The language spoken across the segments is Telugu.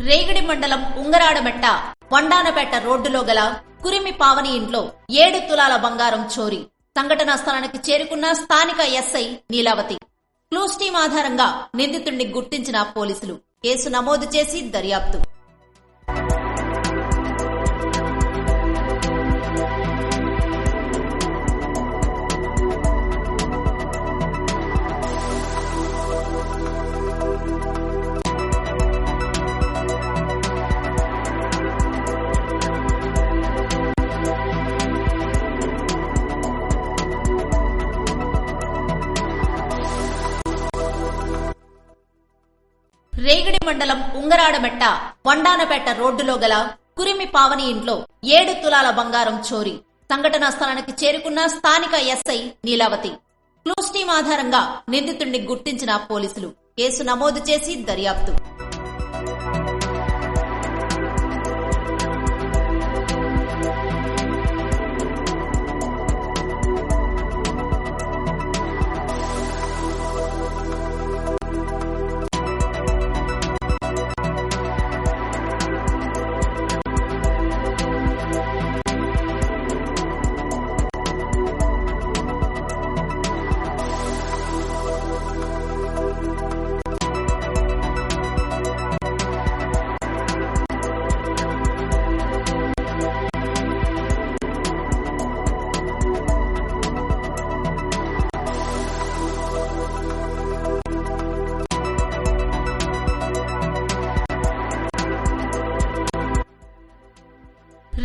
రేగడి మండలం ఉంగరాడబెట్ట వండానపేట రోడ్డులో గల కురిమి పావని ఇంట్లో ఏడు తులాల బంగారం చోరీ. సంఘటనా స్థలానికి చేరుకున్న స్థానిక ఎస్ఐ నీలావతి. క్లూస్ టీం ఆధారంగా నిందితుడిని గుర్తించిన పోలీసులు. కేసు నమోదు చేసి దర్యాప్తు. రేగిడి మండలం ఉంగరాడమెట్ట వండానపేట రోడ్డులో గల కురిమి పావని ఇంట్లో ఏడు తులాల బంగారం చోరీ. సంఘటనా స్థలానికి చేరుకున్న స్థానిక ఎస్ఐ నీలావతి. క్లూస్ టీం ఆధారంగా నిందితుడిని గుర్తించిన పోలీసులు. కేసు నమోదు చేసి దర్యాప్తు.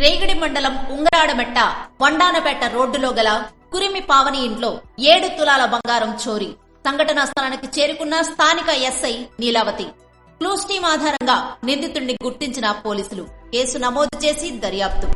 రేగిడి మండలం ఉంగరాడమెట్ట వండానపేట రోడ్డులో గల కురిమి పావని ఇంట్లో ఏడు తులాల బంగారం చోరీ. సంఘటనా స్థలానికి చేరుకున్న స్థానిక ఎస్ఐ నీలావతి. క్లూస్ టీం ఆధారంగా నిందితుడిని గుర్తించిన పోలీసులు. కేసు నమోదు చేసి దర్యాప్తు.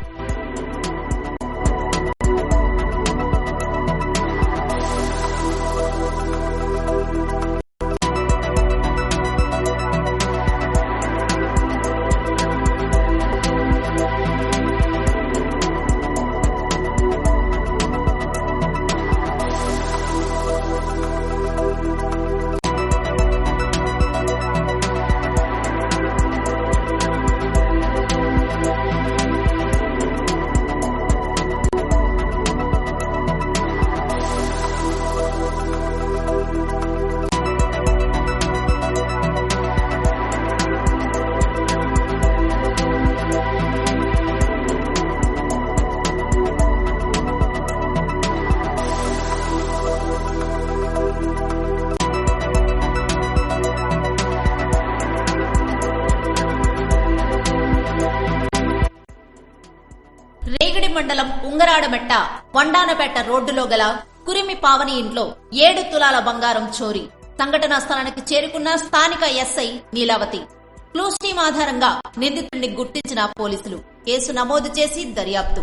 మండలం ఉంగరాడమెట్ట వండానపేట రోడ్డులో గల కురిమి పావని ఇంట్లో ఏడు తులాల బంగారం చోరీ. సంఘటనా స్థలానికి చేరుకున్న స్థానిక ఎస్ఐ నీలావతి. క్లూస్ టీం ఆధారంగా నిందితుడిని గుర్తించిన పోలీసులు. కేసు నమోదు చేసి దర్యాప్తు.